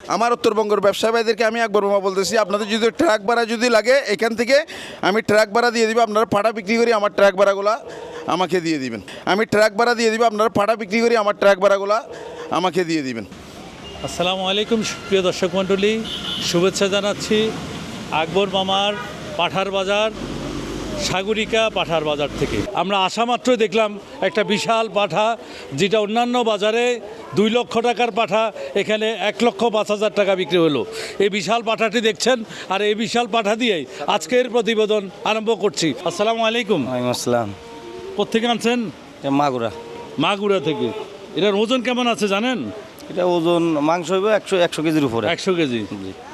আমার উত্তরবঙ্গের ব্যবসায়ী ভাইদেরকে আমি একবার মামা বলতেছি, আপনাদের যদি ট্রাক ভাড়া যদি লাগে, এখান থেকে আমি ট্রাক ভাড়া দিয়ে দিব, আপনারা পাটা বিক্রি করি আমার ট্রাক ভাড়াগুলো আমাকে দিয়ে দিবেন। আমি ট্রাক ভাড়া দিয়ে দিব, আপনারা পাটা বিক্রি করি আমার ট্রাক ভাড়াগুলো আমাকে দিয়ে দিবেন। আসসালামু আলাইকুম প্রিয় দর্শক মণ্ডলী, শুভেচ্ছা জানাচ্ছি আকবর মামার পাঠার বাজার। সাগরিকা পাঠার বাজার থেকে। আমরা আসা মাত্রই দেখলাম একটা বিশাল পাঠা যেটা অন্যান্য বাজারে দুই লক্ষ টাকার পাঠা এখানে এক লক্ষ পাঁচ হাজার টাকা বিক্রি হলো। এই বিশাল পাঠাটি দেখছেন আর এই বিশাল পাঠা দিয়েই আজকের প্রতিবেদন আরম্ভ করছি। আসসালামু আলাইকুম। আসসালাম। কোথেকে আনছেন? মাগুরা। মাগুরা থেকে। এটার ওজন কেমন আছে জানেন? এটা ওজন মাংস হইব একশো একশো কেজির উপরে। একশো কেজি।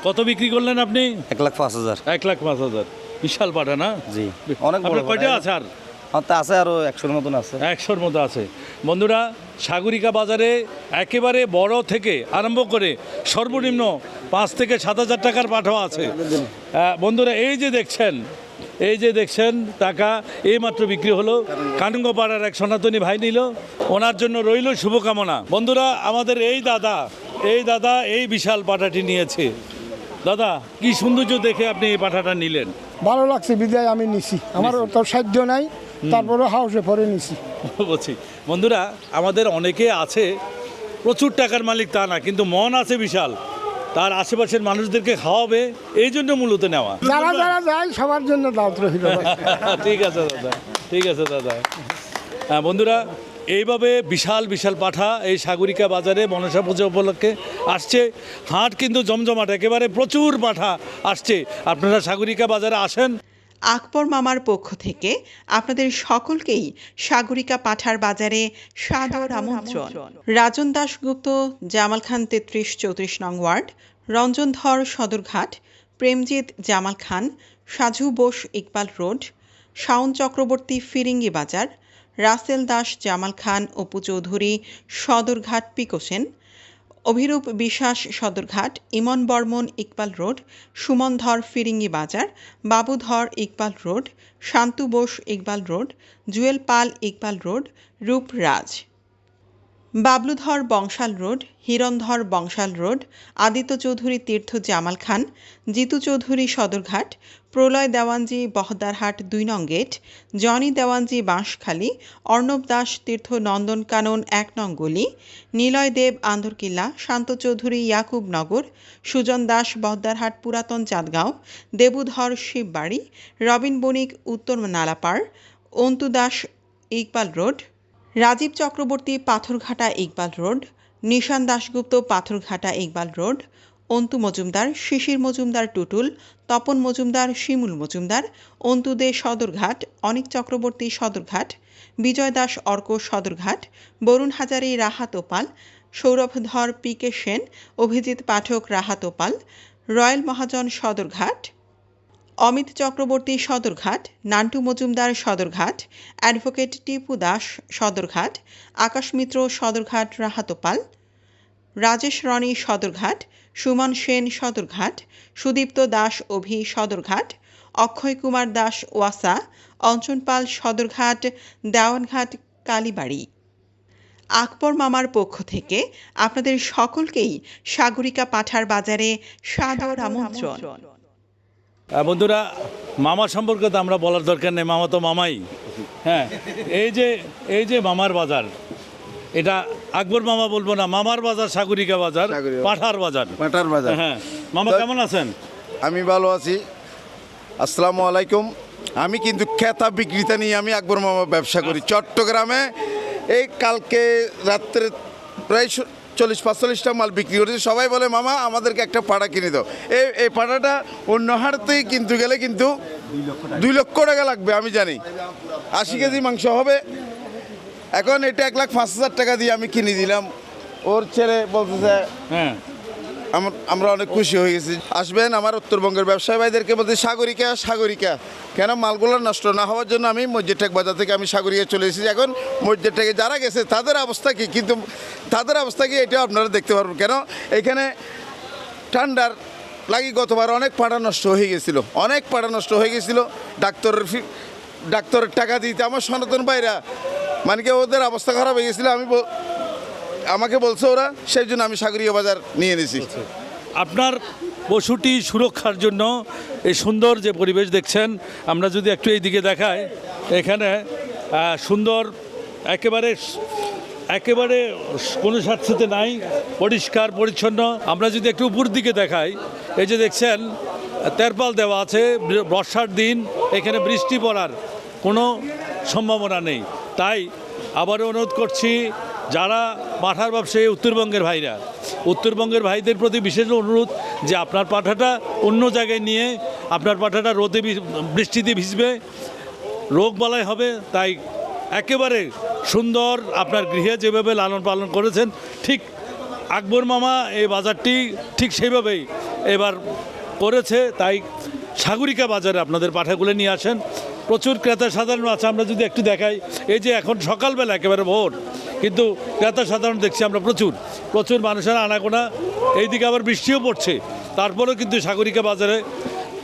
কত বিক্রি করলেন আপনি? এক লাখ পাঁচ হাজার। এক লাখ পাঁচ হাজার। বিশাল পাঠা না? জি অনেক বড় কয়টা। আছে আর? তা আছে আরও একশোর মতন আছে। একশোর মতো আছে। বন্ধুরা সাগরিকা বাজারে একেবারে বড় থেকে আরম্ভ করে সর্বনিম্ন পাঁচ থেকে সাত হাজার টাকার পাঠাও আছে। বন্ধুরা এই যে দেখছেন এই যে দেখছেন টাকা এইমাত্র বিক্রি হলো। কানুঙ্গ পাড়ার এক সনাতনী ভাই নিল। ওনার জন্য রইল শুভকামনা। বন্ধুরা আমাদের এই দাদা এই দাদা এই বিশাল পাঠাটি নিয়েছে। দাদা কি সৌন্দর্য দেখে আপনি এই পাঠাটা নিলেন? ভালো লাগছে বিদায় আমি নিছি। আমার তো সাধ্য নাই তারপরে হাউসে পরে নিছি। বলছি বন্ধুরা আমাদের অনেকে আছে প্রচুর টাকার মালিক তা না কিন্তু মন আছে বিশাল। তার আশেপাশের মানুষদেরকে খাওয়াবে এই জন্য মূলত নেওয়া। যারা যারা যায় সবার জন্য দাওয়াত রহিল ঠিক আছে দাদা। ঠিক আছে দাদা। হ্যাঁ বন্ধুরা এইভাবে বিশাল বিশাল পাঠা এই সাগরিকা বাজারে মনসা পুজো উপলক্ষে আসছে। হাট কিন্তু জমজমাট একেবারে প্রচুর পাঠা আসছে। আপনারা সাগরিকা বাজারে আসেন। আকবর মামার পক্ষ থেকে আপনাদের সকলকেই সাগরিকা পাঠার বাজারে সাদর আমন্ত্রণ। রাজন দাশগুপ্ত জামাল খান তেত্রিশ চৌত্রিশ নং ward Ranjan Dhar Sadarghat Premjit Jamal Khan Saju Bose Iqbal road Shaon Chakraborty Firingi Bazar Rasel Das, Jamal Khan, Apu Chowdhury Sadarghat পিকোসেন Abhirup Biswas Sadarghat Imon Barman, Iqbal road, Suman Dhar, Firingi Bazar Babudhar Iqbal road, Shantu Bose, Iqbal road, Jewel Pal, Iqbal road, Rupraj. Babludhar Bangshal road, Hirandhar Bangshal road, Aditya Chowdhury Tirtha Jamal Khan, Jitu Chowdhury Sadarghat, Proloy Dewanji Bahaddarhat দুই নং gate, Jony Dewanji Banshkhali, Arnab Das Tirtha Nandankanan এক নং গলি, নিলয় দেব আন্দরকিল্লা, শান্ত চৌধুরী ইয়াকুবনগর সুজন দাস বহদারহাট পুরাতন Chandgaon, দেবুধর Shibbari, Robin Banik Uttar Nalapara, Antu Das Iqbal road Rajib Chakraborty Patharghata Iqbal road, Nishan Dasgupta Patharghata Iqbal road, Antu Majumder, Shishir Majumder Tutul, Tapan Majumder, Shimul Majumder, Antu De Sadarghat, Anik Chakraborty Sadarghat, Bijoy Das Arko Sadarghat, Barun Hazari Rahattarpul Sourav Dhar P K Sen, Abhijit Pathak Rahattarpul royal Mahajan Sadarghat Amit Chakraborty Sadarghat, Nantu Majumder Sadarghat, advocate Tipu Das Sadarghat, Akash Mitra Sadarghat Rahattarpul, Rajesh Rony Sadarghat, Suman Sen Sadarghat, Sudipta Das Avi Sadarghat, Akshay Kumar Das ওয়াসা, অঞ্চন পাল সদরঘাট, দেওয়ানঘাট কালীবাড়ি। আকবর মামার পক্ষ থেকে আপনাদের সকলকেই সাগরিকা পাঠার বাজারে সাদর আমন্ত্রণ। বন্ধুরা মামা সম্পর্কে তো আমরা বলার দরকার নেই মামা তো মামাই। হ্যাঁ এই যে এই যে মামার বাজার এটা আকবর মামা বলব না মামার বাজার সাগরিকা বাজার। পাঠার বাজার। পাটার বাজার। হ্যাঁ মামা কেমন আছেন? আমি ভালো আছি। আসসালামু আলাইকুম। আমি কিন্তু খেতা বিক্রিতা নিয়ে আমি আকবর মামা ব্যবসা করি। চট্টগ্রামে এই কালকে রাত্রে প্রায় চল্লিশ, পাঁচচল্লিশটা মাল বিক্রি করেছে। সবাই বলে, মামা, আমাদেরকে একটা পাড়া কিনে দাও। এই এই পাড়াটা অন্য হাটতেই কিন্তু গেলে কিন্তু দুই লক্ষ টাকা লাগবে, আমি জানি। আশি কেজি মাংস হবে। এখন এটা এক লাখ পাঁচ হাজার টাকা দিয়ে আমি কিনে দিলাম। ওর ছেলে বলতেছে হ্যাঁ। আমরা অনেক খুশি হয়ে গেছি। আসবেন আমার উত্তরবঙ্গের ব্যবসায়ী ভাইদেরকে বলতে, সাগরিকা সাগরিকা, কেন মালগুলো নষ্ট না হওয়ার জন্য আমি মসজিদটেক বাজার থেকে আমি সাগরিকা চলে এসেছি। এখন মসজিদটেকে যারা গেছে, তাদের অবস্থা কি? কিন্তু তাদের অবস্থা কি এটা আপনারা দেখতে পারবেন। কেন? এখানে ঠান্ডার লাগি গতবার অনেক পাড়া নষ্ট হয়ে গেছিল। অনেক পাড়া নষ্ট হয়ে গেছিল। ডাক্তারের ফি, ডাক্তারের টাকা দিতে আমার সনাতন ভাইরা মানে কি ওদের অবস্থা খারাপ হয়ে গেছিল, আমি আমাকে বলছে ওরা, সেই জন্য আমি সাগরীয় বাজার নিয়ে নিয়েছি আপনার পশুটি সুরক্ষার জন্য এই সুন্দর যে পরিবেশ দেখছেন, আমরা যদি একটু এই দিকে দেখাই, এখানে সুন্দর, একেবারে একেবারে কোনো স্বার্থতে নাই, পরিষ্কার, পরিচ্ছন্ন। আমরা যদি একটু উপর দিকে দেখাই, এই যে দেখছেন, তেরপাল দেওয়া আছে, বর্ষার দিন, এখানে বৃষ্টি পড়ার কোনো সম্ভাবনা নেই। তাই আবারও অনুরোধ করছি যারা পাঠার ব্যবসায়ী, উত্তরবঙ্গের ভাইরা। উত্তরবঙ্গের ভাইদের প্রতি বিশেষ অনুরোধ যে আপনার পাঠাটা অন্য জায়গায় নিয়ে, আপনার পাঠাটা রোদে বৃষ্টিতে ভিজবে, রোগ বালাই হবে, তাই একেবারে সুন্দর আপনার গৃহে যেভাবে লালন পালন করেছেন, ঠিক আকবর মামা এই বাজারটি ঠিক সেইভাবেই এবার করেছে, তাই সাগরিকা বাজারে আপনাদের পাঠাগুলো নিয়ে আসেন। প্রচুর ক্রেতা সাধারণ আছে, আমরা যদি একটু দেখাই, এই যে এখন সকালবেলা একেবারে ভোর কিন্তু ক্রেতা সাধারণ দেখছি আমরা প্রচুর। প্রচুর মানুষের আনাগোনা। এইদিকে আবার বৃষ্টিও পড়ছে। তারপরেও কিন্তু সাগরিকা বাজারে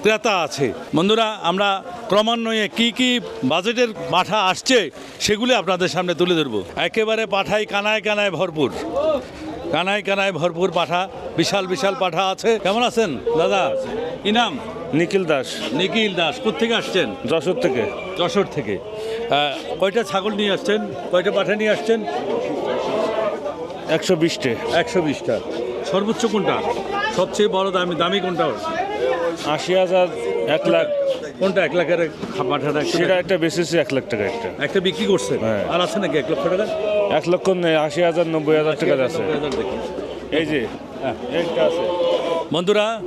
ক্রেতা আছে। বন্ধুরা, আমরা ক্রমান্বয়ে কি কি বাজেটের পাঠা আসছে সেগুলি আপনাদের সামনে তুলে ধরবো। একেবারে পাঠাই কানায় কানায় ভরপুর। কানায় কানায় ভরপুর পাঠা। বিশাল বিশাল পাঠা আছে। কেমন আছেন? দাদা কি নাম? নিখিল দাস। নিখিল দাস কোথেকে আসছেন? যশোর থেকে। যশোর থেকে। কয়টা ছাগল নিয়ে আসছেন? কয়টা পাঠা নিয়ে আসছেন? একশো বিশটে। একশো বিশটা। সর্বোচ্চ কোনটা? সবচেয়ে বড় দামি দামি কোনটা আশি হাজার এক লাখ। কোনটা? এক লাখের পাঠাটা সেটা একটা বেশিছে এক লাখ টাকা একটা। একটা বিক্রি করছে হ্যাঁ। আর আছে নাকি এক লক্ষ টাকা? এক লক্ষ নেই আশি হাজার নব্বই হাজার টাকা আছে। এই যে বন্ধুরা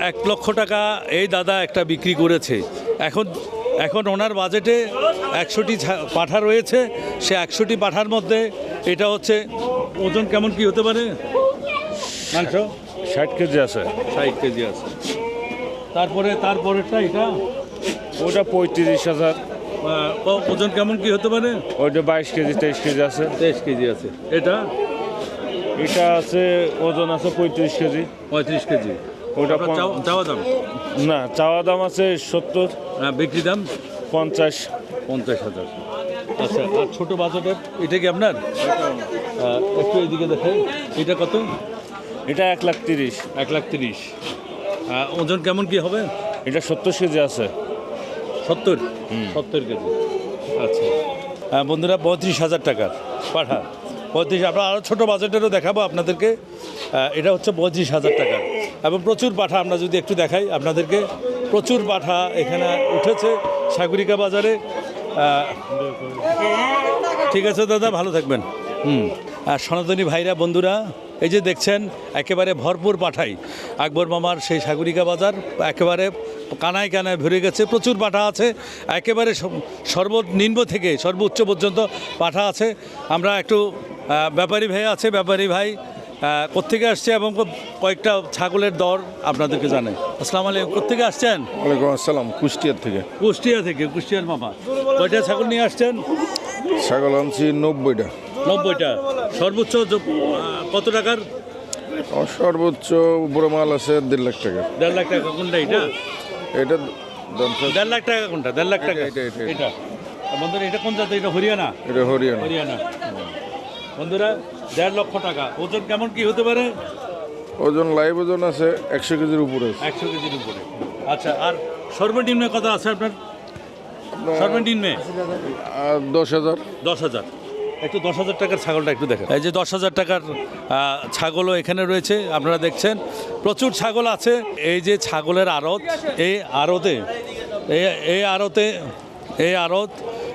এক লক্ষ টাকা এই দাদা একটা বিক্রি করেছে। এখন এখন ওনার বাজেটে একশোটি পাঠা রয়েছে। সে একশোটি পাঠার মধ্যে এটা হচ্ছে ওজন কেমন কি হতে পারে? মাংস? ষাট কেজি আছে। ষাট কেজি আছে। তারপরে তারপরেরটা এটা? ওটা পঁয়ত্রিশ হাজার। ও- ওজন কেমন কি হতে পারে? ওইটা বাইশ কেজি তেইশ কেজি আছে। তেইশ কেজি আছে। এটা? এটা আছে ওজন আছে পঁয়ত্রিশ কেজি। পঁয়ত্রিশ কেজি। ওটা চাওয়া দাম? না চাওয়া দাম আছে সত্তর বিক্রি দাম? পঞ্চাশ। পঞ্চাশ হাজার। আচ্ছা আর ছোটো বাজেটের? এটা কি আপনার? একটু এইদিকে দেখেন। এটা কত? এটা এক লাখ তিরিশ। এক লাখ তিরিশ। ওজন কেমন কি হবে? এটা সত্তর কেজি আছে। সত্তর? সত্তর কেজি। আচ্ছা। আহ, বন্ধুরা পঁয়ত্রিশ হাজার টাকার পাঠা পঁয়ত্রিশ আমরা আরও ছোটো বাজেটেরও দেখাবো আপনাদেরকে। এটা হচ্ছে পঁয়ত্রিশ হাজার টাকা। এবং প্রচুর পাঠা আমরা যদি একটু দেখাই, আপনাদেরকে প্রচুর পাঠা এখানে উঠেছে সাগরিকা বাজারে। ঠিক আছে দাদা, ভালো থাকবেন। হুম। আর সনাতনী ভাইরা, বন্ধুরা, এই যে দেখছেন, একেবারে ভরপুর পাঠাই। আকবর মামার সেই সাগরিকা বাজার একেবারে কানায় কানায় ভরে গেছে, প্রচুর পাঠা আছে। একেবারে সর্বনিম্ন থেকে সর্বোচ্চ পর্যন্ত পাঠা আছে। আমরা একটু ব্যাপারী ভাই আছে ব্যাপারী ভাই আহ, কোত্থেকে আসছে এবং কয়েকটা ছাগলের দর আপনাদেরকে জানাই। আসসালামু আলাইকুম কোত্থেকে আসছেন? ওয়ালাইকুম আসসালাম কুষ্টিয়ার থেকে। কুষ্টিয়া থেকে কুষ্টিয়ার মামা। কয়টা ছাগল নিয়ে আসছেন? ছাগল আনছি নব্বইটা। নব্বইটা। সর্বোচ্চ কত টাকার? সর্বোচ্চ বড় মাল আছে দেড় লাখ টাকা। দেড় লাখ টাকা কোনটা এটা? এটা দেড় লাখ টাকা কোনটা? দেড় লাখ টাকা। এটা, এটা, এটা। এটা। বন্ধুরা এটা কোন জাতি এটা হরিয়ানা? এটা হরিয়ানা। হরিয়ানা। বন্ধুরা দেড় লক্ষ টাকা। ওজন কেমন কি হতে পারে? ওজন লাইভ ওজন আছে একশো কেজির উপরে একশো কেজির উপরে। আচ্ছা আর সর্বনিম্ন কত আছে আপনার? সর্বনিম্নে? দশ হাজার। দশ হাজার। একটু দশ হাজার টাকার ছাগলটা একটু দেখেন। এই যে দশ হাজার টাকার ছাগলও এখানে রয়েছে আপনারা দেখছেন। প্রচুর ছাগল আছে। এই যে ছাগলের আড়ত এই আড়তে এই এই আড়তে এই আড়ত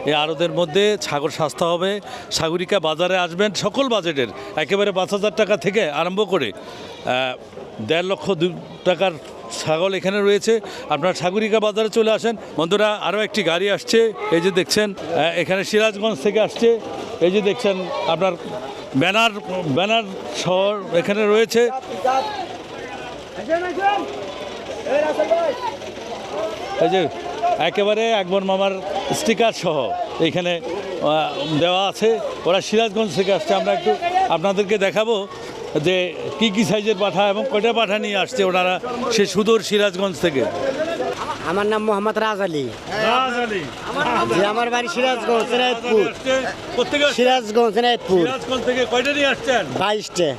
এই আড়তের মধ্যে ছাগল সস্তা হবে। সাগরিকা বাজারে আসবেন। সকল বাজেটের একেবারে পাঁচ হাজার টাকা থেকে আরম্ভ করে দেড় লক্ষ দু টাকার ছাগল এখানে রয়েছে। আপনার সাগরিকা বাজারে চলে আসেন। বন্ধুরা আরও একটি গাড়ি আসছে। এই যে দেখছেন এখানে সিরাজগঞ্জ থেকে আসছে। এই যে দেখছেন, আপনার ব্যানার ব্যানার শহর এখানে রয়েছে। এই যে একেবারে একবার মামার স্টিকার সহ এইখানে দেওয়া আছে। ওরা সিরাজগঞ্জ থেকে আসছে। আমরা একটু আপনাদেরকে দেখাবো যে কি কি সাইজের পাঠা এবং কয়টা পাঠা নিয়ে আসছে ওনারা সে সুদূর সিরাজগঞ্জ থেকে। আমার নাম মোহাম্মদ রাজ আলী। আমার বাড়ি সিরাজগঞ্জ সিরাজপুর। কোথেকে সিরাজগঞ্জ সিরাজগঞ্জ থেকে কয়টা নিয়ে আসছেন? বাইশটে।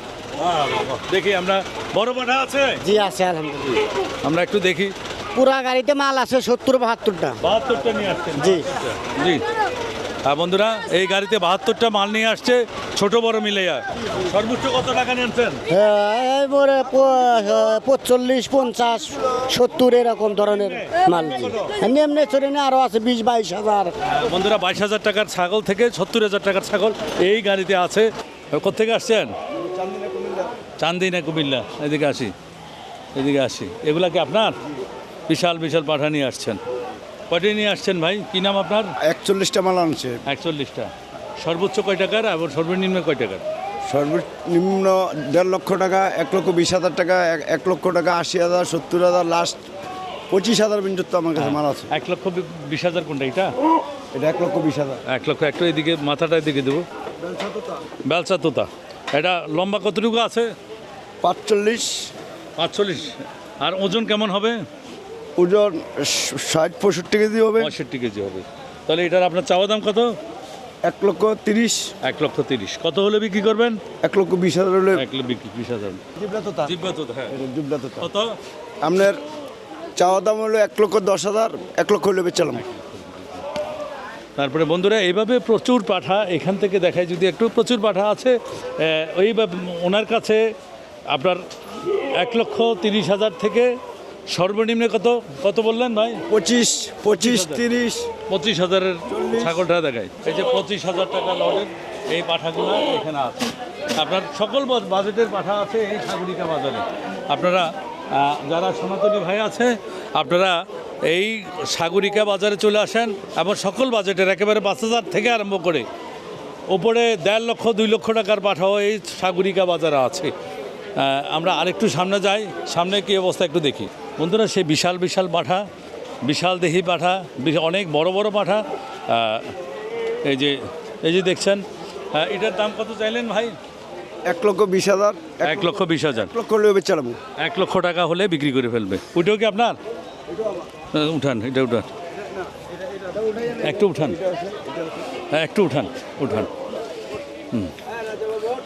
দেখি আমরা বড় পাঠা আছে? জি আছে আলহামদুলিল্লাহ। আমরা একটু দেখি। পুরা গাড়িতে মাল আছে সত্তর বাহাত্তরটা। বাহাত্তরটা নিয়ে আসছেন জি। জি। হ্যাঁ বন্ধুরা এই গাড়িতে বাহাত্তরটা মাল নিয়ে আসছে ছোট বড় মিলে। যায় সর্বোচ্চ কত টাকা নিয়েছেন? এবারে পঁচল্লিশ পঞ্চাশ সত্তর এরকম ধরনের মাল। এমনি এমনি চলে না আরও আছে বিশ বাইশ হাজার। বন্ধুরা বাইশ হাজার টাকার ছাগল থেকে সত্তর হাজার টাকার ছাগল এই গাড়িতে আছে। কোথেকে আসছেন? চান্দিনা কুমিল্লা। এদিকে আসি এদিকে আসি। এগুলা কি আপনার? বিশাল বিশাল পাঠা নিয়ে আসছেন। কয়টি নিয়ে আসছেন ভাই কি নাম আপনার? একচল্লিশটা মাল আনছে। একচল্লিশটা। সর্বোচ্চ কয় টাকার এবং সর্বনিম্ন কয় টাকার? সর্বনিম্ন দেড় লক্ষ টাকা এক লক্ষ বিশ হাজার টাকা এক- এক লক্ষ টাকা আশি হাজার সত্তর হাজার লাস্ট পঁচিশ হাজার পর্যন্ত আমার কাছে মাল আছে। এক লক্ষ বিশ হাজার কোনটা এটা? এটা এক লক্ষ বিশ হাজার। এক লক্ষ একটু এদিকে মাথাটা এদিকে দেবো। বেলচা তোতা এটা লম্বা কতটুকু আছে? পাঁচচল্লিশ। পাঁচচল্লিশ। আর ওজন কেমন হবে? ওজন ষাট পঁয়ষট্টি কেজি হবে। পঁয়ষট্টি কেজি হবে। তাহলে এটার আপনার চাওয়া দাম কত? এক লক্ষ তিরিশ। এক লক্ষ তিরিশ। কত হলে বিক্রি করবেন? এক লক্ষ বিশ হাজার হলে এক লক্ষ বিক্রি বিশ হাজার। হ্যাঁ। কত? আপনার চাওয়া দাম হলো এক লক্ষ দশ হাজার এক লক্ষ হলে বেচালাম। তারপরে বন্ধুরা এইভাবে প্রচুর পাঠা এখান থেকে দেখায় যদি একটু প্রচুর পাঠা আছে ওই ওনার কাছে আপনার এক লক্ষ তিরিশ হাজার থেকে সর্বনিম্ন কত? কত বললেন ভাই? পঁচিশ পঁচিশ তিরিশ। পঁচিশ হাজারের ছাগলটা দেখায় এই যে পঁচিশ হাজার টাকা লটের এই পাঠাগুলো এখানে আছে। আপনার সকল বাজেটের পাঠা আছে এই সাগরিকা বাজারে। আপনারা যারা সনাতনী ভাই আছে আপনারা এই সাগরিকা বাজারে চলে আসেন এবং সকল বাজেটের একেবারে পাঁচ হাজার থেকে আরম্ভ করে ওপরে দেড় লক্ষ দুই লক্ষ টাকার পাঠাও এই সাগরিকা বাজারে আছে। আমরা আরেকটু সামনে যাই। সামনে কী অবস্থা একটু দেখি। বন্ধুরা সেই বিশাল বিশাল পাঠা বিশাল দেহি পাঠা অনেক বড় বড় পাঠা এই যে এই যে দেখছেন এটার দাম কত চাইলেন ভাই? এক লক্ষ বিশ হাজার। এক লক্ষ বিশ হাজার। লক্ষ হলে এক লক্ষ টাকা হলে বিক্রি করে ফেলবে। ওইটাও কি আপনার? উঠান এটা উঠান। একটু উঠান। হ্যাঁ একটু উঠান উঠান। হুম।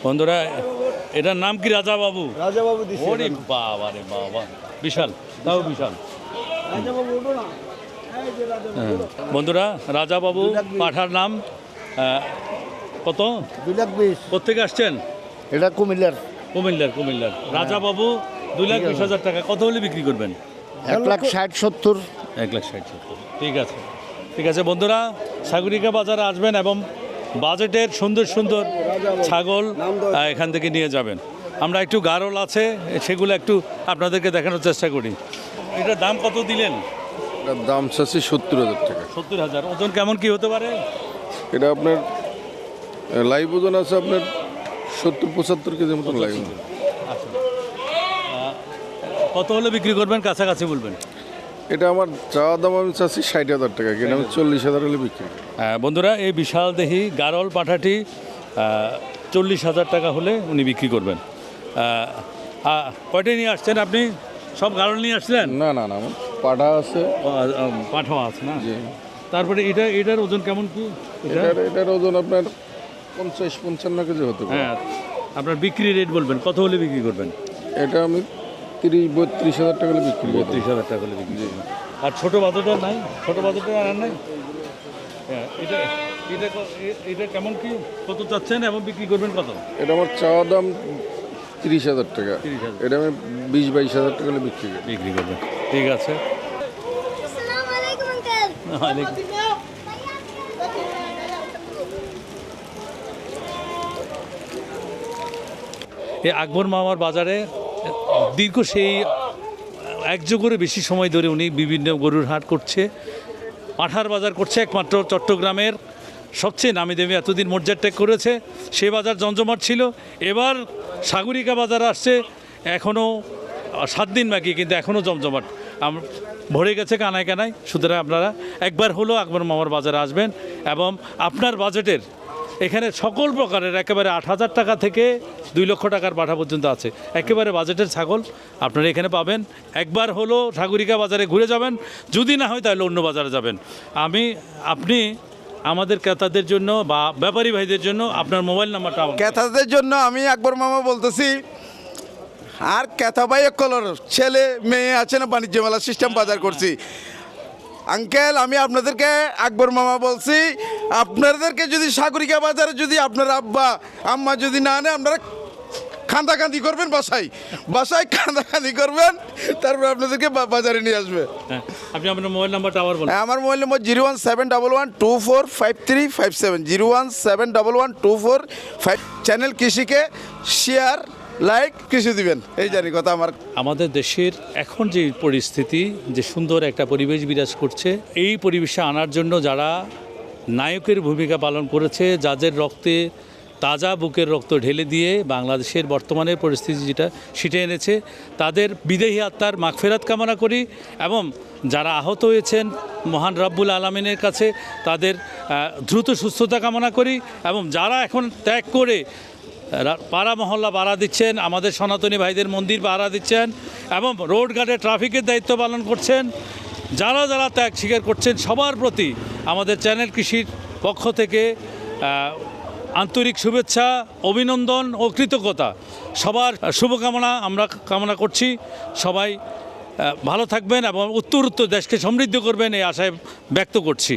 বন্ধুরা এটার নাম কি রাজা বাবু রাজা বাবু ওরে বাবা রে বাবা। বিশাল তাও বিশাল। রাজা বাবু ওঠো হ্যাঁ। বন্ধুরা রাজা বাবু পাঠার নাম কত? দুই লাখ বিশ। কোথেকে আসছেন? এটা কুমিল্লার। কুমিল্লার কুমিল্লার। রাজা বাবু দুই লাখ বিশ হাজার টাকা। কত হলে বিক্রি করবেন? এক লাখ ষাট সত্তর। এক লাখ ষাট সত্তর। ঠিক আছে। ঠিক আছে বন্ধুরা সাগরিকা বাজারে আসবেন এবং বাজেটের সুন্দর সুন্দর ছাগল এখান থেকে নিয়ে যাবেন। আমরা একটু গারল আছে সেগুলো একটু আপনাদেরকে দেখানোর চেষ্টা করি। এটার দাম কত দিলেন? এটার দাম চাচ্ছি সত্তর হাজার টাকা। সত্তর হাজার। ওজন কেমন কি হতে পারে? এটা আপনার লাইভ ওজন আছে আপনার সত্তর পঁচাত্তর কেজির মতন লাইভ আচ্ছা। কত হলে বিক্রি করবেন? কাছাকাছি বলবেন। এটা আমার চাওয়া দাম আমি চাচ্ছি ষাট হাজার টাকা কিন্তু আমি চল্লিশ হাজার হলে বিক্রি হ্যাঁ, বন্ধুরা এই বিশাল দেহি গারল পাঠাটি চল্লিশ হাজার টাকা হলে উনি বিক্রি করবেন। কয়টা নিয়ে আসছেন আপনি? সব গারল নিয়ে আসছিলেন না না না পাঠা আছে। পাঠাও আছে না? জি। তারপরে এটা এটার ওজন কেমন কি? এটার এটার ওজন আপনার পঞ্চাশ পঞ্চান্ন কেজি হতে পারে। হ্যাঁ আপনার বিক্রি রেট বলবেন কত হলে বিক্রি করবেন? এটা আমি তিরিশ বত্রিশ হাজার টাকা বিক্রি বত্রিশ হাজার টাকা হলে বিক্রি করবেন আর ছোটো বাজেটের নাই? ছোটো বাজেটের আর নাই? হ্যাঁ এটা এটা এটা কেমন কি? কত চাচ্ছেন এবং বিক্রি করবেন কত? এটা আমার চাওয়া দাম তিরিশ হাজার টাকা। 30,000 এটা আমি বিশ বাইশ হাজার টাকা বিক্রি করি। বিক্রি করবেন। ঠিক আছে। আসসালামু আলাইকুম এই আকবর মামার বাজারে দীর্ঘ সেই এক যুগেরও বেশি সময় ধরে উনি বিভিন্ন গরুর হাট করছে, পাঠার বাজার করছে একমাত্র চট্টগ্রামের। সবচেয়ে নামি দামি এতদিন মর্যাদা করেছে, সে বাজার জমজমাট ছিল। এবার সাগরিকা বাজার আসছে, এখনও সাত দিন বাকি, কিন্তু এখনও জমজমাট। ভরে গেছে কানায় কানায়। সুতরাং আপনারা একবার হলেও আকবর মামার বাজারে আসবেন এবং আপনার বাজেটের এখানে সকল প্রকারের একেবারে আট হাজার টাকা থেকে দুই লক্ষ টাকার পাঠা পর্যন্ত আছে। একেবারে বাজেটের ছাগল, আপনারা এখানে পাবেন। একবার হলো সাগরিকা বাজারে ঘুরে যাবেন, যদি না হয় তাহলে অন্য বাজারে যাবেন। আমি, আপনি আমাদের ক্রেতাদের জন্য বা ব্যাপারী ভাইদের জন্য আপনার মোবাইল নাম্বারটা ক্রেতাদের জন্য আমি আকবর মামা বলতেছি, আর ক্যাথাবাই কলর, ছেলে, মেয়ে আছে না, বাণিজ্য মেলা সিস্টেম বাজার করছি। আঙ্কেল, আমি আপনাদেরকে আকবর মামা বলছি আপনাদেরকে যদি সাগরিকা বাজারে যদি আপনার আব্বা আম্মা যদি না আনে আপনারা খান্দাখান্দি করবেন বাসায়। বাসায় খান্দাখান্দি করবেন তারপর আপনাদেরকে বাজারে নিয়ে আসবে। হ্যাঁ আপনি আপনার মোবাইল নাম্বারটা আবার বলুন। আমার mobile number zero one seven double one two four five three five seven zero one seven double one two four five channel কৃষিকে শেয়ার লাইক কৃষি দিবেন। এই জানি কথা আমার। আমাদের দেশের এখন যে পরিস্থিতি যে সুন্দর একটা পরিবেশ বিরাজ করছে এই পরিবেশে আনার জন্য যারা নায়কের ভূমিকা পালন করেছে যাদের রক্তে, তাজা বুকের রক্ত ঢেলে দিয়ে বাংলাদেশের বর্তমানের পরিস্থিতি যেটা, সেটা এনেছে। তাদের বিদেহী আত্মার মাগফেরাত কামনা করি এবং যারা আহত হয়েছেন মহান রব্বুল আলমিনের কাছে, তাদের দ্রুত সুস্থতা কামনা করি এবং যারা এখন ত্যাগ করে পাড়া মহল্লা বাড়া দিচ্ছেন, আমাদের সনাতনী ভাইদের মন্দির বাড়া দিচ্ছেন এবং রোড গার্ডে ট্রাফিকের দায়িত্ব পালন করছেন যারা যারা ত্যাগ স্বীকার করছেন সবার প্রতি আমাদের চ্যানেল কৃষির পক্ষ থেকে আন্তরিক শুভেচ্ছা, অভিনন্দন ও কৃতজ্ঞতা। সবার শুভকামনা আমরা কামনা করছি। সবাই ভালো থাকবেন এবং উত্তর উত্তর দেশকে সমৃদ্ধ করবেন এই আশায় ব্যক্ত করছি।